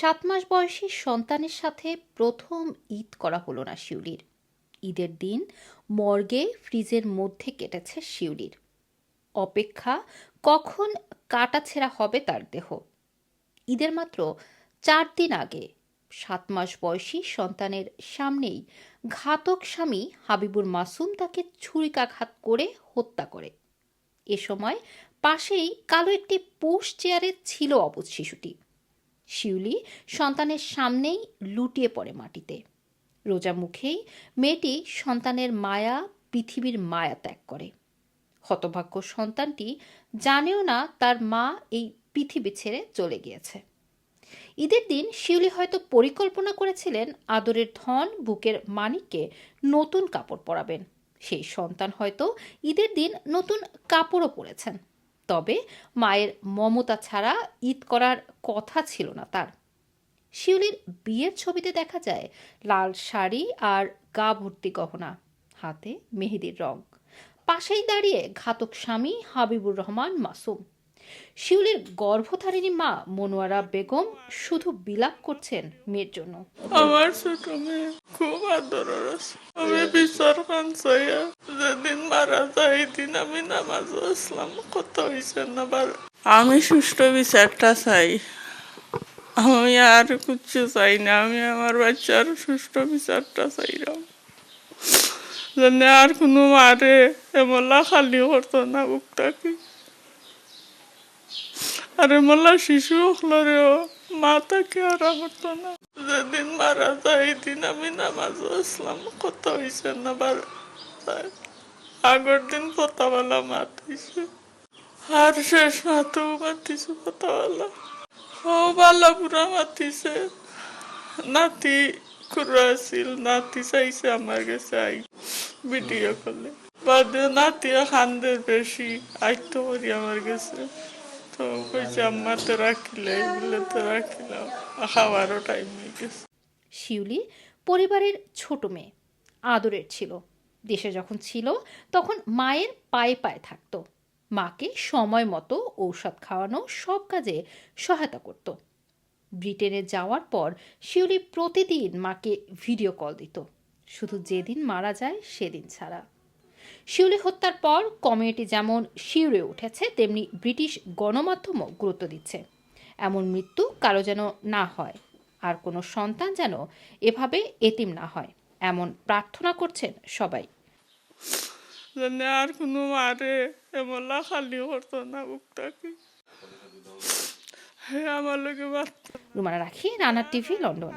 সাত মাস বয়সী সন্তানের সাথে প্রথম ঈদ করা হলো না শিউলির। ঈদের দিন মর্গে ফ্রিজের মধ্যে কেটেছে শিউলির। অপেক্ষা, কখন কাটাছেঁড়া হবে তার দেহ। ঈদের মাত্র চার দিন আগে সাত মাস বয়সী সন্তানের সামনেই ঘাতক স্বামী হাবিবুর মাসুম তাকে ছুরিকাঘাত করে হত্যা করে। এ সময় পাশেই কালো একটি পুশ চেয়ারে ছিল অবুজ শিশুটি। শিউলি সন্তানের সামনেই লুটিয়ে পড়ে মাটিতে। রোজা মুখেই মেয়েটি সন্তানের মায়া, পৃথিবীর মায়া ত্যাগ করে। হতভাগ্য সন্তানটি জানেও না তার মা এই পৃথিবী ছেড়ে চলে গিয়েছে। ঈদের দিন শিউলি হয়তো পরিকল্পনা করেছিলেন আদরের ধন, বুকের মানিককে নতুন কাপড় পরাবেন। সেই সন্তান হয়তো ঈদের দিন নতুন কাপড়ও পরেছেন। তবে মায়ের মমতা ছাড়া ঈদ করার কথা ছিল না তার। শিউলির বিয়ের ছবিতে দেখা যায় লাল শাড়ি আর গা ভর্তি গহনা, হাতে মেহেদির রং। পাশেই দাঁড়িয়ে ঘাতক স্বামী হাবিবুর রহমান মাসুম। শিউলির গর্ভধারিণী মা মনোয়ারা বেগম শুধু বিলাপ করছেন মেয়ের জন্য। আমার ছোট মেয়ে খুব আদরের আছে। আমি বিচার খান চাইয়া যেদিন মারা দিন আমি নামাজ কত হয়েছে না আমি সুষ্ঠু বিচারটা চাই। আমি আর কিচ্ছু চাই না। আমি আমার বাচ্চার সুষ্ঠু বিচারটা চাইলাম। যেন আর কোনো মারে এমলা খালি করতো না বুকটাকে আর এমলা শিশু মা তাকে আর করতো না। যেদিন মারা যায় দিন আমি নামাজ আসলাম কত হয়েছে না বার। আগের দিন পতাওয়ালা মাতিছে আর শেষ মাতেও মাতিছে পতাওয়ালা ও বালা পুরা মাতিছে নাতি খুড়া আছিল নাতি চাইছে আমার কাছে আই ভিডিও করলে বাদে নাতিও খান্দে বেশি আইতো করি আমার কাছে। শিউলি পরিবারের ছোট মেয়ে, আদরের ছিল। দেশে যখন ছিল, তখন মায়ের পায়ে পায়ে থাকতো। মাকে সময় মতো ঔষধ খাওয়ানো সব কাজে সহায়তা করত। ব্রিটেনে যাওয়ার পর শিউলি প্রতিদিন মাকে ভিডিও কল দিত। শুধু যেদিন মারা যায়, সেদিন ছাড়া। শিউলি হত্যার পর কমিউনিটি যেমন শিউরে উঠেছে তেমনি ব্রিটিশ গণমাধ্যমও গুরুত্ব দিচ্ছে। এমন মৃত্যু কারও যেন না হয় আর কোনো সন্তান যেন এভাবে এতিম না হয় এমন প্রার্থনা করছেন সবাই। যেন আর কোনো মারে এমলা খালি করতো না বুকটাকে। আমার লোকে রুমানা রাখি রানার টিভি লন্ডন।